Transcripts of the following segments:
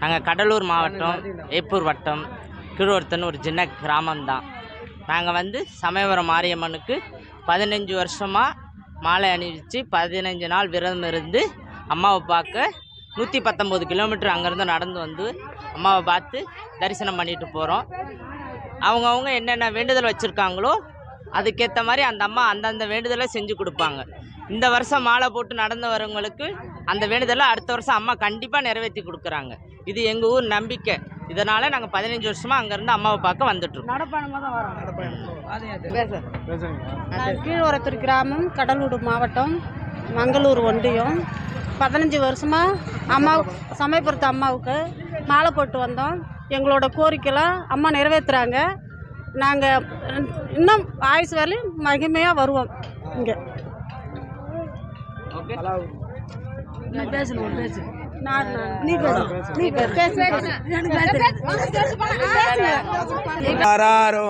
நாங்கள் கடலூர் மாவட்டம் ஏப்பூர் வட்டம் கீழொருத்தன் ஒரு சின்ன கிராமம்தான். நாங்கள் வந்து சமயபுரம் மாரியம்மனுக்கு பதினஞ்சு வருஷமாக மாலை அணிவித்து பதினஞ்சு நாள் விரதம் இருந்து அம்மாவை பார்க்க நூற்றி பத்தொம்போது கிலோமீட்டர் அங்கேருந்து நடந்து வந்து அம்மாவை பார்த்து தரிசனம் பண்ணிட்டு போகிறோம் அவங்கவுங்க என்னென்ன வேண்டுதல் வச்சுருக்காங்களோ அதுக்கேற்ற மாதிரி அந்த அம்மா அந்தந்த வேண்டுதலை செஞ்சு கொடுப்பாங்க. இந்த வருஷம் மாலை போட்டு நடந்து வரவங்களுக்கு அந்த வேண்டுதலை அடுத்த வருஷம் அம்மா கண்டிப்பாக நிறைவேற்றி கொடுக்குறாங்க. இது எங்கள் ஊர் நம்பிக்கை. இதனால் நாங்கள் பதினஞ்சு வருஷமாக அங்கேருந்து அம்மாவை பார்க்க வந்துட்டுருக்கோம் நடப்பயணமாக தான் வரோம். நான் கீழ்வரத்தூர் கிராமம் கடலூர் மாவட்டம் மங்களூர் ஒன்றியம். பதினஞ்சு வருஷமாக அம்மா சமயபுரத்து அம்மாவுக்கு மாலை போட்டு வந்தோம். எங்களோட கோரிக்கைலாம் அம்மா நிறைவேற்றுறாங்க நாங்கள் இன்னும் ஆயுசு வரலையும் மகிமையாக வருவோம் இங்கே. பேசணும் பேசு.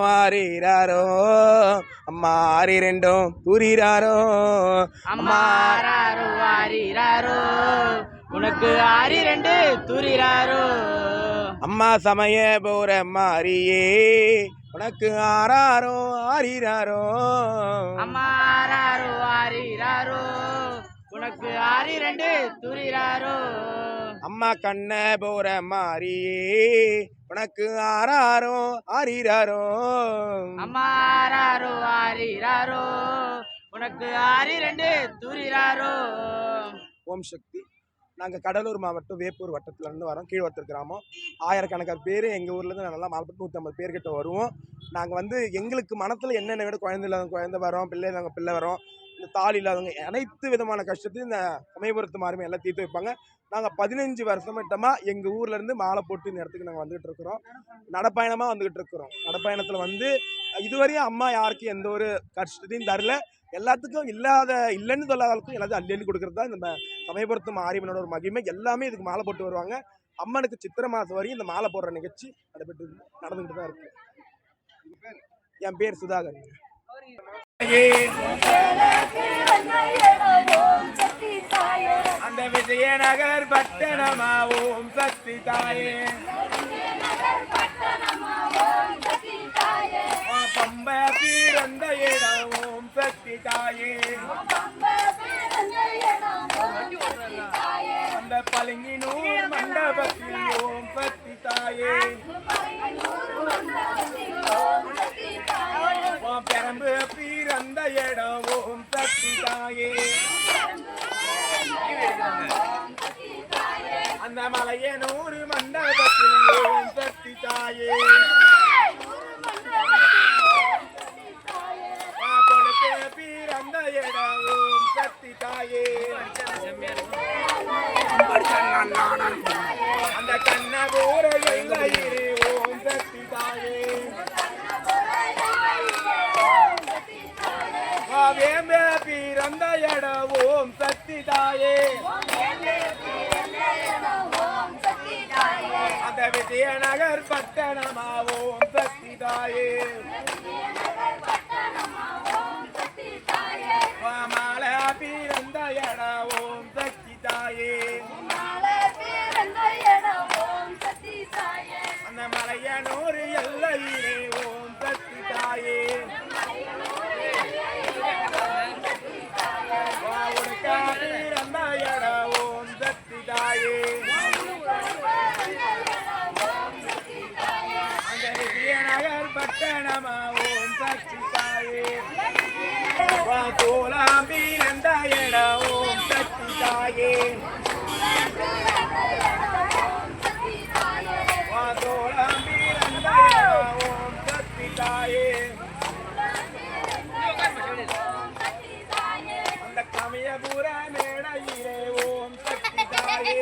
ஆரீராரோ அம்மா ஆரி ரெண்டும் புரிறாரோ அம்மா ஆராரோ ஆரிராரோ உனக்கு ஆரி ரெண்டு தூரிராரோ. அம்மா சமய போற மாரியே உனக்கு ஆராரோ ஆரீராரோ. அம்மா ஆராரோ ஆரிராரோ. உனக்கு ஆரி ரெண்டு தூரிராரோ அம்மா கண்ண போற மாரியே உனக்கு ஆராரோ ஆரீராரோ அம்மா ஆராரோ ஆரிராரோ உனக்கு ஆரி ரெண்டு தூரிராரோ ஓம் சக்தி. நாங்கள் கடலூர் மாவட்டம் வேப்பூர் வட்டத்துல இருந்து வரோம். கீழ்வத்தூர் கிராமம். ஆயிரக்கணக்கான பேர் எங்கள் ஊர்லேருந்து நல்லா மால்பட்டு நூற்றம்பது பேர்கிட்ட வருவோம். நாங்கள் வந்து எங்களுக்கு மனத்தில் என்னென்ன விட குழந்தை குழந்தை வரோம் பிள்ளை இல்லாதவங்க பிள்ளை வரோம். இந்த தாலி இல்லாதவங்க அனைத்து விதமான கஷ்டத்தையும் இந்த சமயபுரத்து மாறுமே எல்லாம் தீர்த்து வைப்பாங்க. நாங்கள் பதினஞ்சு வருஷமட்டமாக எங்கள் ஊர்லேருந்து மாலை போட்டு இந்த இடத்துக்கு நாங்கள் வந்துகிட்டு இருக்கிறோம். நடப்பயணமாக வந்துகிட்டு இருக்கிறோம். நடப்பயணத்தில் வந்து இதுவரையும் அம்மா யாருக்கும் எந்த ஒரு கஷ்டத்தையும் தரல. எல்லாத்துக்கும் இல்லாத இல்லைன்னு சொல்லாதவங்களுக்கும் எல்லாத்தையும் அள்ளி கொடுக்குறது தான் இந்த சமயபுரத்து மாரியம்மனோட ஒரு மகிமை. எல்லாமே இதுக்கு மாலை போட்டு வருவாங்க. அம்மனுக்கு சித்திரை மாதம் வரையும் இந்த மாலை போடுற நிகழ்ச்சி நடைபெற்று நடந்துகிட்டு தான் இருக்கு. என் பேர் சுதாகர் அந்த விஜயநகர் பட்டணமா ஓம் சக்தி தாயே பம்ப பிறந்த இடம் ஓம் சக்தி தாயே அந்த பளிங்கினூர் மண்டபத்தில் ஓம் சக்தி தாயே அந்த மண்டபத்தில் ஓம் சக்தி தாயே பிறந்த இடம் ஓம் சக்தி தாயே அந்த கண்ணபூர ஓம் சக்தி தாயே பிறந்த இடம் ஓம் சக்தி தாயே அந்த விஜயநகர் பட்டணமா ஓம் சக்தி தாயே மாலை பிறந்த இடம் ஓம் சக்தி தாயே அந்த மலையனூர் எல்லையிலே ஓம் சக்தி தாயே உனக்கா பிறந்த இடம் ஓம் சக்தி தாயே அந்த விஜயநகர் பட்டணமா ஓம் சக்தி தாயே வா தோலாம் பிறந்த ஓம் சக்தி தாயே வா தோலாம் பிறந்த ஓம் சக்தி தாயே அந்த கமயபுர மேடையிலே ஓம் சக்தி தாயே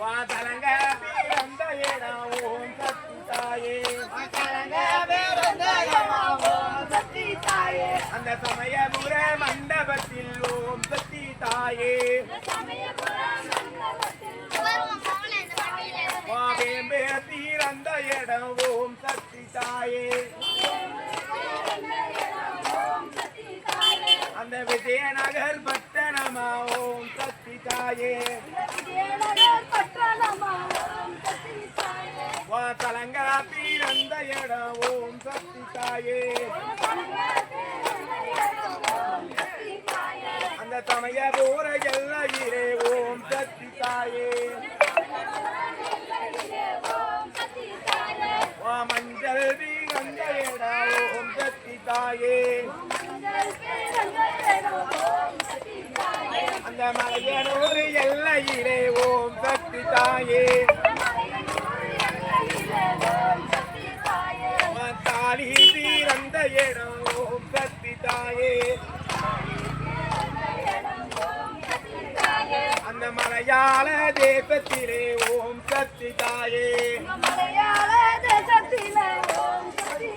வா தலங்க தாயே அந்த சமயபுர மண்டபத்தில் ஓம் சக்தி தாயே வாவேம்பே தீரந்த இடம் ஓம் சக்தி தாயே அந்த விஜயநகர் பட்டணமா ஓம் சக்தி தாயே வா தலங்கா தீரந்த இடம் ஓம் சக்தி தாயே அந்த சமய போர எல்லையிலே ஓம் சக்தி தாயே மஞ்சள் பிறந்த இடம் ஓம் சக்தி தாயே அந்த மலையனூர் எல்லையிலே ஓம் சக்தி தாயே தாலி தீரந்த இடம் ஓம் சக்தி தாயே மலையாள தேசத்திலே ஓம் சக்தி தாயே மலையாள தேசத்திலே ஓம் சக்தி